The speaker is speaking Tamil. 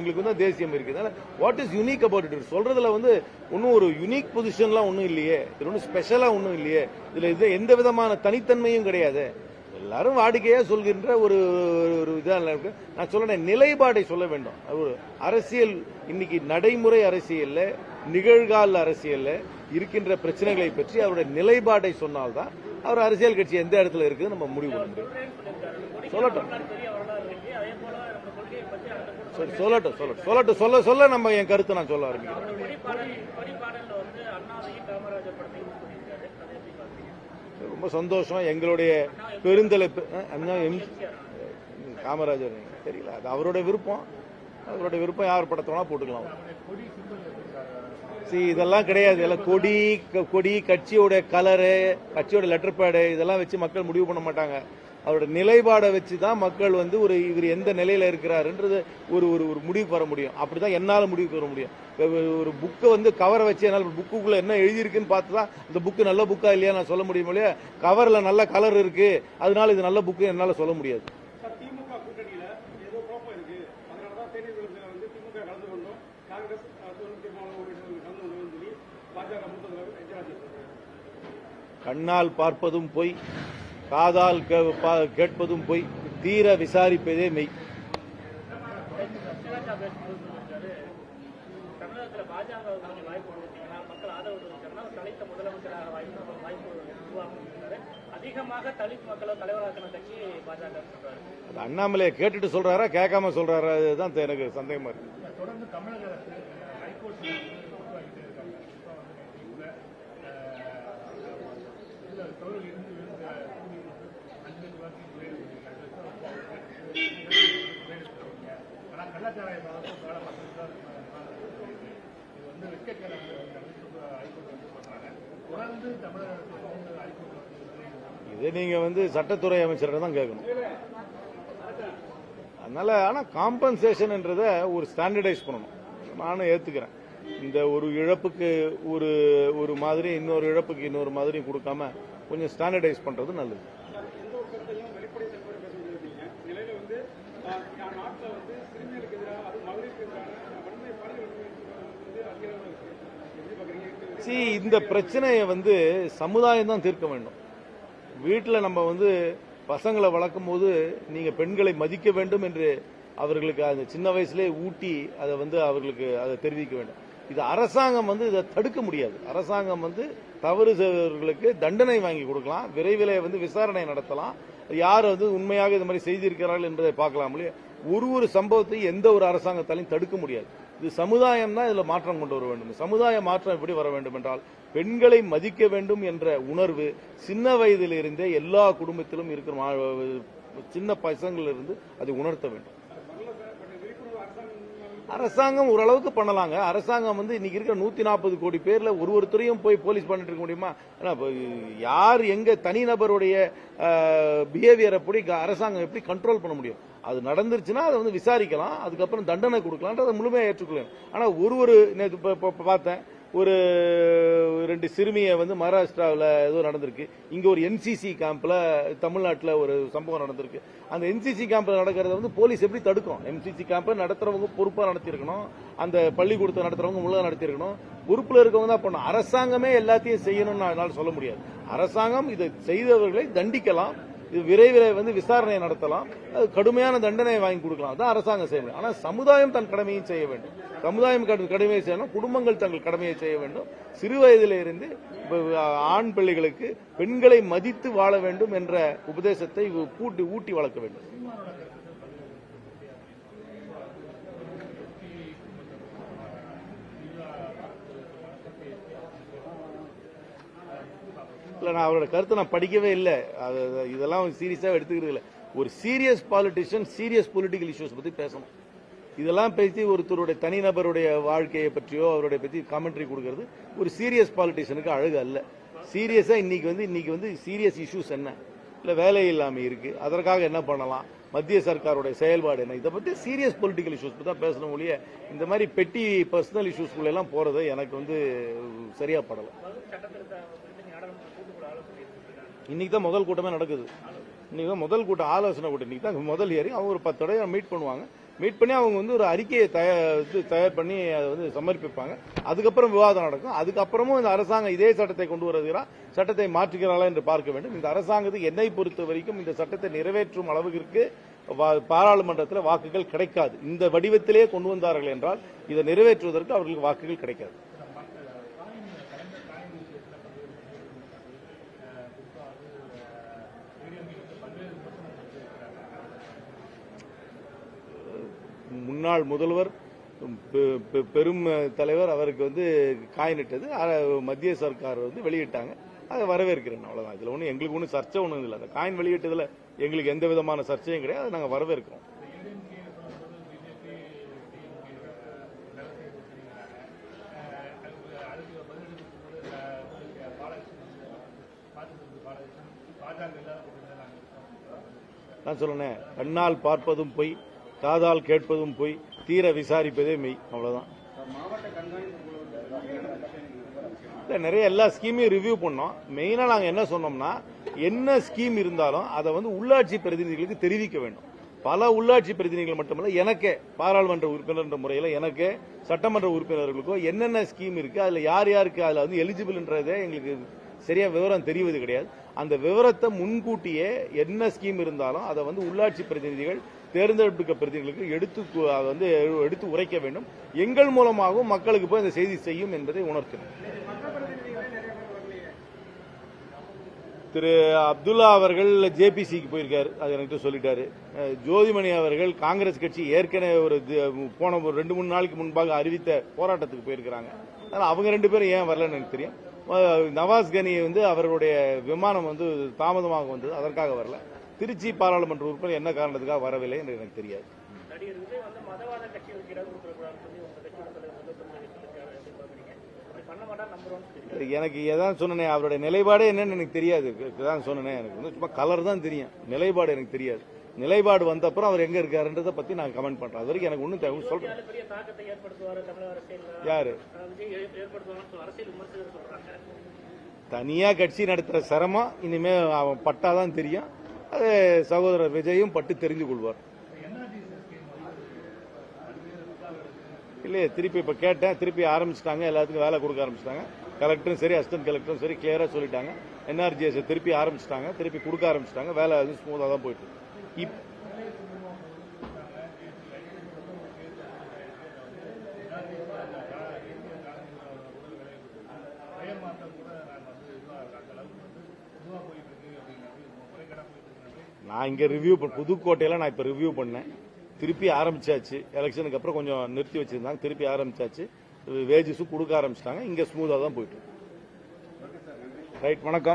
எங்களுக்கு வந்து தேசியம் இருக்குது what is unique about it சொல்றதுல வந்து ஒன்றும் ஒரு யுனிக் பொசிஷன்லாம் ஒன்றும் இல்லையே. இது ஒன்றும் ஸ்பெஷலாக ஒன்றும் இல்லையே. இதுல இது எந்த விதமான தனித்தன்மையும் கிடையாது. எல்லாரும் வாடிக்கையா சொல்கின்ற ஒரு ஒரு இதாக இருக்கு நான் சொல்றேன் நிலைப்பாடை சொல்ல வேண்டும். ஒரு அரசியல் இன்னைக்கு நடைமுறை அரசியல்ல நிகழ்கால அரசியல்ல இருக்கின்ற பிரச்சனைகளை பற்றி அவருடைய நிலைப்பாடை சொன்னால்தான் அவர் அரசியல் கட்சி எந்த இடத்துல இருக்குது நம்ம முடிவு பண்ண முடியும். சொல்லட்டும். சரி சொல்லட்டும் சொல்லட்டும். சொல்லட்டும் சொல்ல சொல்ல நம்ம என் கருத்தை நான் சொல்ல ஆரம்பிக்கிறேன்? ரொம்ப சந்தோஷம். எங்களுடைய பெருந்தலை காமராஜர். தெரியல அது அவருடைய விருப்பம். அவருடைய விருப்பம் யார் படத்தை வேணா போட்டுக்கலாம். See, இதெல்லாம் கிடையாது. எல்லாம் கொடி கொடி கட்சியோட கலரு கட்சியோட லெட்டர் பேடு இதெல்லாம் வச்சு மக்கள் முடிவு பண்ண மாட்டாங்க. அவரோட நிலைப்பாடை வச்சு தான் மக்கள் வந்து ஒரு இவர் எந்த நிலையில இருக்கிறாருன்றது ஒரு ஒரு ஒரு முடிவுக்கு வர முடியும். அப்படிதான் என்னால முடிவுக்கு வர முடியும். ஒரு புக்கை வந்து கவரை வச்சு என்னால் புக்குக்குள்ள என்ன எழுதியிருக்குன்னு பார்த்து தான் இந்த புக்கு நல்ல புக்கா இல்லையா நான் சொல்ல முடியும் இல்லையா? கவர்ல நல்ல கலர் இருக்கு. அதனால இது நல்ல புக்கு என்னால சொல்ல முடியாது. கண்ணால் பார்ப்பதும் பொய். காதால் கேட்பதும் பொய் தீர விசாரிப்பதே மெய். அண்ணாமலையை கேட்டுட்டு சொல்றாரா கேட்காம சொல்றாரா அதுதான் எனக்கு சந்தேகமா இருக்கு. இது நீங்க வந்து சட்டத்துறை அமைச்சர் தான் கேட்கணும். அதனால ஆனா காம்பன்சேஷன்ன்றத ஒரு ஸ்டாண்டர்டைஸ் பண்ணணும். நானும் ஏத்துக்கிறேன். இந்த ஒரு இழப்புக்கு ஒரு ஒரு மாதிரி இன்னொரு இழப்புக்கு இன்னொரு மாதிரி கொடுக்காம கொஞ்சம் ஸ்டாண்டர்டைஸ் பண்றது நல்லது. சி இந்த பிரச்சனையை வந்து சமுதாயம் தான் தீர்க்க வேண்டும். வீட்டில் நம்ம வந்து பசங்களை வளர்க்கும் போது நீங்கள் பெண்களை மதிக்க வேண்டும் என்று அவர்களுக்கு அந்த சின்ன வயசுலேயே ஊட்டி அதை வந்து அவர்களுக்கு அதை தெரிவிக்க வேண்டும். இது அரசாங்கம் வந்து இதை தடுக்க முடியாது. அரசாங்கம் வந்து தவறு செய்தவர்களுக்கு தண்டனை வாங்கி கொடுக்கலாம். விரைவில் வந்து விசாரணை நடத்தலாம். யார் வந்து உண்மையாக இது மாதிரி செய்திருக்கிறார்கள் என்பதை பார்க்கலாம் இல்லையா? ஒரு ஒரு சம்பவத்தை எந்த ஒரு அரசாங்கத்தாலையும் தடுக்க முடியாது. இது சமுதாயம் தான் இதில் மாற்றம் கொண்டு வர வேண்டும். சமுதாய மாற்றம் எப்படி வர வேண்டும் என்றால் பெண்களை மதிக்க வேண்டும் என்ற உணர்வு சின்ன வயதிலிருந்தே எல்லா குடும்பத்திலும் இருக்கிற மா- சின்ன பசங்களிலிருந்து அதை உணர்த்த வேண்டும். அரசாங்கம் ஓரளவுக்கு பண்ணலாங்க. அரசாங்கம் வந்து இன்னைக்கு இருக்கிற நூத்தி நாற்பது கோடி பேர்ல ஒரு ஒருத்தரையும் போய் போலீஸ் பண்ணிட்டு இருக்க முடியுமா? யார் எங்க தனிநபருடைய பிஹேவியரை எப்படி க- அரசாங்கம் எப்படி கண்ட்ரோல் பண்ண முடியும்? அது நடந்துருச்சுன்னா அதை வந்து விசாரிக்கலாம். அதுக்கப்புறம் தண்டனை கொடுக்கலாம் முழுமையாக ஏற்றுக்கொள்ளணும் ஆனா ஒரு ஒரு பார்த்தேன். ஒரு ரெண்டு சிறுமியை வந்து மகாராஷ்டிராவில் ஏதோ நடந்திருக்கு. இங்கே ஒரு என்சிசி கேம்பில் தமிழ்நாட்டில் ஒரு சம்பவம் நடந்திருக்கு. அந்த என்சிசி கேம்பில் நடக்கிறத வந்து போலீஸ் எப்படி தடுக்கும்? என்சிசி கேம்பை நடத்துறவங்க பொறுப்பாக நடத்தியிருக்கணும். அந்த பள்ளிக்கூடத்தை நடத்துறவங்க முழுதாக நடத்திருக்கணும் பொறுப்பில் இருக்கவங்க தான் பண்ணணும். அரசாங்கமே எல்லாத்தையும் செய்யணும்னு என்னால் சொல்ல முடியாது. அரசாங்கம் இதை செய்தவர்களை தண்டிக்கலாம். இது விரைவில் வந்து விசாரணை நடத்தலாம். அது கடுமையான தண்டனை வாங்கி கொடுக்கலாம். தான் அரசாங்கம் செய்ய முடியும் ஆனால் சமுதாயம் தன் கடமையும் செய்ய வேண்டும். சமுதாயம் கடமையை செய்யணும். குடும்பங்கள் தங்கள் கடமையை செய்ய வேண்டும். சிறு வயதிலே இருந்து ஆண் பிள்ளைகளுக்கு பெண்களை மதித்து வாழ வேண்டும் என்ற உபதேசத்தை கூட்டி ஊட்டி வளர்க்க வேண்டும். இல்ல நான் அவரோட கருத்தை நான் படிக்கவே இல்லை. அது இதெல்லாம் சீரியஸா எடுத்துக்கிறது இல்லை. ஒரு serious politician serious political issues பத்தி பேசணும். இதெல்லாம் பேசி ஒருத்தருடைய தனிநபருடைய வாழ்க்கையை பற்றியோ அவருடைய பத்தி காமெண்ட்ரி கொடுக்கறது ஒரு சீரியஸ் பாலிட்டிஷியனுக்கு அழகு அல்ல. சீரியஸா இன்னைக்கு வந்து இன்னைக்கு வந்து சீரியஸ் இஷ்யூஸ் என்ன? இல்ல வேலை இல்லாம இருக்கு. அதற்காக என்ன பண்ணலாம்? மத்திய சர்க்காருடைய செயல்பாடு என்ன? இதை பத்தி சீரியஸ் பொலிட்டிக்கல் இஷ்யூஸ் தான் பேசணும் ஒழிய இந்த மாதிரி பெட்டி பர்சனல் இஷ்யூஸ்குள்ள எல்லாம் போறது எனக்கு வந்து சரியா படலை. இன்னைக்கு தான் முதல் கூட்டமே நடக்குது. இன்னைக்கு தான் முதல் கூட்டம் ஆலோசனை கூட்டம். இன்னைக்கு தான் முதல் ஏறி அவங்க ஒரு பத்து தடவை மீட் பண்ணுவாங்க. மீட் பண்ணி அவங்க வந்து ஒரு அறிக்கையை தயார் இது தயார் பண்ணி அதை வந்து சமர்ப்பிப்பாங்க. அதுக்கப்புறம் விவாதம் நடக்கும். அதுக்கப்புறமும் இந்த அரசாங்கம் இதே சட்டத்தை கொண்டு வருகிறா சட்டத்தை மாற்றுகிறாளா என்று பார்க்க வேண்டும். இந்த அரசாங்கத்துக்கு என்னை பொறுத்த வரைக்கும் இந்த சட்டத்தை நிறைவேற்றும் அளவுக்கு வா- பாராளுமன்றத்தில் வாக்குகள் கிடைக்காது. இந்த வடிவத்திலே கொண்டு வந்தார்கள் என்றால் இதை நிறைவேற்றுவதற்கு அவர்களுக்கு வாக்குகள் கிடைக்காது. முன்னாள் முதல்வர் பெரும் தலைவர் அவருக்கு வந்து காயினிட்டது. மத்திய சர்க்கார் வந்து வெளியிட்டாங்க. அதை வரவேற்கிறேன் அவ்வளவுதான். இதுல ஒன்றும் எங்களுக்கு ஒன்றும் சர்ச்சை ஒன்றும் இல்லை. அந்த காயின் வெளியிட்டதுல எங்களுக்கு எந்த விதமான சர்ச்சையும் கிடையாது. அதை நாங்கள் வரவேற்கிறோம். நான் சொல்லுனேன் கண்ணால் பார்ப்பதும் பொய் காதால் கேட்பதும் போய் தீர விசாரிப்பதே மெய். அவ்வளவுதான். இல்ல நிறைய எல்லா ஸ்கீமையும் ரிவ்யூ பண்ணோம். மெயினா நாங்க என்ன சொன்னோம்னா என்ன ஸ்கீம் இருந்தாலும் அதை வந்து உள்ளாட்சி பிரதிநிதிகளுக்கு தெரிவிக்க வேண்டும். பல உள்ளாட்சி பிரதிநிதிகள் மட்டுமல்ல எனக்கே பாராளுமன்ற உறுப்பினர் என்ற முறையில் எனக்கே சட்டமன்ற உறுப்பினர்களுக்கோ என்னென்ன ஸ்கீம் இருக்கு அதுல யார் யாருக்கு அதுல வந்து எலிஜிபிள்ன்றதே எங்களுக்கு சரியா விவரம் தெரிவது கிடையாது. அந்த விவரத்தை முன்கூட்டியே என்ன ஸ்கீம் இருந்தாலும் அதை வந்து உள்ளாட்சி பிரதிநிதிகள் தேர்ந்தெடுக்க பிரதிநிதிகளுக்கு எடுத்து வந்து எடுத்து உரைக்க வேண்டும். எங்கள் மூலமாகவும் மக்களுக்கு போய் அந்த செய்தி செய்யும் என்பதை உணர்த்தினோம். திரு அப்துல்லா அவர்கள் ஜேபிசிக்கு போயிருக்காரு. அது எனக்கு சொல்லிட்டாரு. ஜோதிமணி அவர்கள் காங்கிரஸ் கட்சி ஏற்கனவே ஒரு போன ஒரு ரெண்டு மூணு நாளைக்கு முன்பாக அறிவித்த போராட்டத்துக்கு போயிருக்கிறாங்க. ஆனால் அவங்க ரெண்டு பேரும் ஏன் வரலன்னு எனக்கு தெரியும். நவாஸ் கனி வந்து அவர்களுடைய விமானம் வந்து தாமதமாக வந்தது. அதற்காக வரல. திருச்சி பாராளுமன்ற உறுப்பினர் என்ன காரணத்துக்காக வரவில்லை என்று எனக்கு தெரியாது. எனக்கு எதான் சொன்னேனே அவருடைய நிலைப்பாடே என்னன்னு எனக்கு தெரியாது. தான் சொன்னேன் எனக்கு வந்து சும்மா கலர் தான் தெரியும். நிலைப்பாடு எனக்கு தெரியாது. நிலைப்பாடு வந்த அப்புறம் அவர் எங்க இருக்காருன்றதை பத்தி நான் கமெண்ட் பண்றேன். அது வரைக்கும் எனக்கு ஒன்றும் தேவை சொல்றேன். யாரு? தனியா கட்சி நடத்துற சிரமம் இனிமே அவன் பட்டாதான் தெரியும். அது சகோதரர் விஜயும் பட்டு தெரிந்து கொள்வார். இல்லையே திருப்பி இப்ப கேட்டேன் திருப்பி ஆரம்பிச்சிட்டாங்க எல்லாத்துக்கும் வேலை கொடுக்க ஆரம்பிச்சிட்டாங்க. கலெக்டரும் சரி அசிஸ்டன்ட் கலெக்டரும் சரி கிளியரா சொல்லிட்டாங்க. என்ஆர்ஜிஎஸ் திருப்பி ஆரம்பிச்சிட்டாங்க திருப்பி கொடுக்க ஆரம்பிச்சிட்டாங்க வேலை அது ஸ்மூதா தான் போயிட்டு இருக்கு. இப் நான் இங்க ரிவ்யூ புதுக்கோட்டையில நான் இப்ப ரிவ்யூ பண்ணேன். திருப்பி ஆரம்பிச்சாச்சு. எலெக்ஷனுக்கு அப்புறம் கொஞ்சம் நிறுத்தி வச்சிருந்தாங்க. திருப்பி ஆரம்பிச்சாச்சு. வேஜஸும் கொடுக்க ஆரம்பிச்சிட்டாங்க. இங்க ஸ்மூதா தான் போயிட்டு ரைட் வணக்கம்.